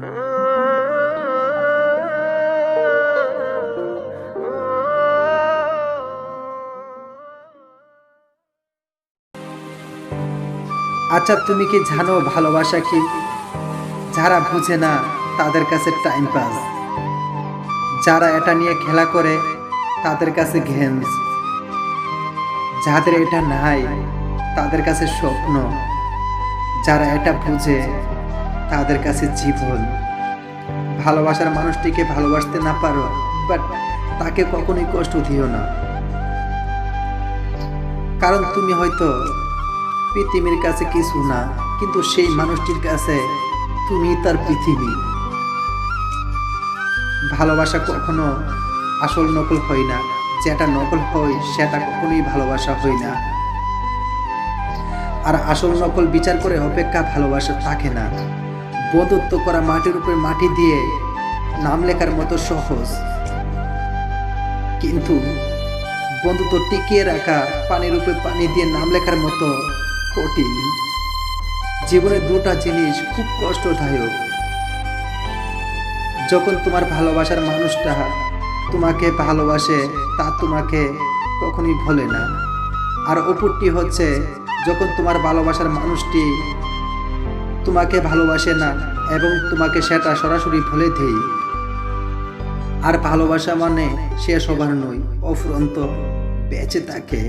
আচ্ছা তুমি কি জানো ভালোবাসা কি? যারা বুঝে না, তাদের কাছে টাইম পাস যারা এটা নিয়ে খেলা করে, তাদের কাছে গেমস যাদের এটা নাই, তাদের কাছে স্বপ্ন। যারা এটা বুঝে তাদের কাছে জীবন। ভালোবাসার মানুষটিকে ভালোবাসতে না পারো বাট তাকে কখনোই কষ্ট দিও না। কারণ তুমি হয়তো পৃথিবীর কাছে কিছু না, কিন্তু সেই মানুষটির কাছে তুমি তার পৃথিবী। ভালোবাসা কখনো আসল নকল হয় না, যেটা নকল হয় সেটা কখনোই ভালোবাসা হয় না। আর আসল নকল বিচার করে অপেক্ষা ভালোবাসা থাকে না। বন্ধুত্ব করা মাটির উপরে মাটি দিয়ে নাম লেখার মতো সহজ। কিন্তু বন্ধুত্ব টিকিয়ে রাখা, পানির উপরে পানি দিয়ে নাম লেখার মতো কঠিন। জীবনে দুটা জিনিস খুব কষ্টদায়ক। যখন তোমার ভালোবাসার মানুষটা তোমাকে ভালোবাসে, তা তোমাকে কখনোই ভোলে না। আর অপরটি হচ্ছে, যখন তোমার ভালোবাসার মানুষটি তোমাকে ভালোবাসে না এবং তোমাকে সেটা সরাসরি ভুলে দেই। আর ভালোবাসা মানে সে সবার নয়, অফুরন্ত বেঁচে থাকে।